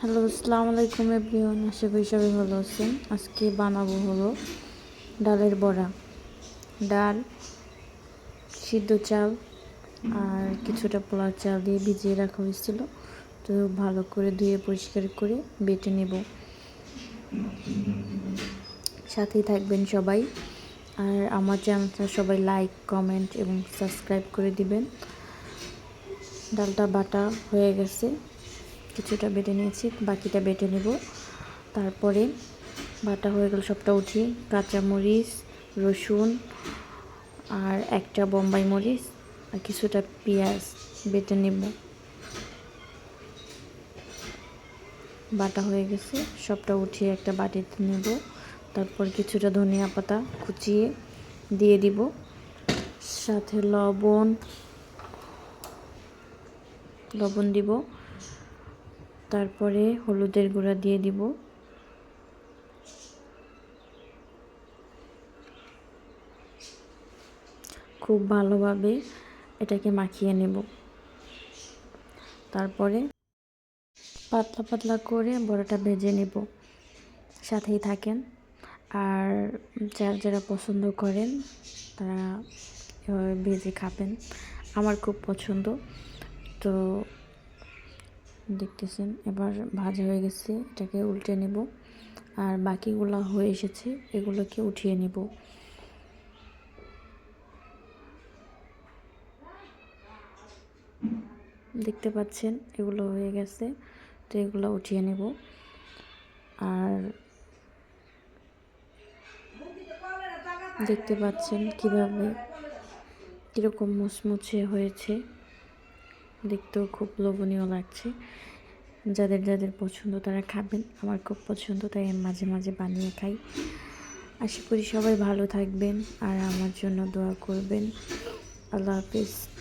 Hello, আসসালামু আলাইকুম everyone. আশা করি সবাই ভালো আছেন। আজকে বানাবো হলো ডালের বড়া। ডাল, সিদ্ধ চাল আর কিছুটা পোলার চাল দিয়ে ভিজিয়ে রাখা হয়েছিল। তো ভালো করে ধুয়ে পরিষ্কার করে বেটে নেব। সাথেই থাকবেন সবাই। আর আমার চ্যানেলটা সবাই লাইক, কমেন্ট এবং সাবস্ক্রাইব করে দিবেন। ডালটা বাটা হয়ে গেছে। কিছুটা বেটে নিয়েছি, বাকিটা বেটে নেব। তারপরে বাটা হয়ে গেল সবটা উঠিয়ে, কাঁচামরিচ, রসুন আর একটা বোম্বাই মরিচ আর কিছুটা পেঁয়াজ বেটে নেব। বাটা হয়ে গেছে, সবটা উঠিয়ে একটা বাটিতে নেব। তারপর কিছুটা ধনিয়া পাতা কুচিয়ে দিয়ে দিব। সাথে লবণ লবণ দিব। তারপরে হলুদের গুঁড়া দিয়ে দিব। খুব ভালোভাবে এটাকে মাখিয়ে নেব। তারপরে পাতলা পাতলা করে বড়াটা ভেজে নেব। সাথেই থাকেন। আর যারা যারা পছন্দ করেন, তারা এভাবে ভেজে খাবেন। আমার খুব পছন্দ। তো দেখতেছেন এবার ভাজা হয়ে গেছে, এটাকে উল্টে নেব। আর বাকিগুলো হয়ে এসেছে, এগুলোকে উঠিয়ে নেব। দেখতে পাচ্ছেন, এগুলো হয়ে গেছে, তো এগুলো উঠিয়ে নেব। আর দেখতে পাচ্ছেন কীভাবে, কীরকম মুচমুচে হয়েছে। দেখতেও খুব লোভনীয় লাগছে। যাদের যাদের পছন্দ তারা খাবেন, আমার খুব পছন্দ, তাই আমি মাঝে মাঝে বানিয়ে খাই। আশা করি সবাই ভালো থাকবেন আর আমার জন্য দোয়া করবেন। আল্লাহ হাফিজ।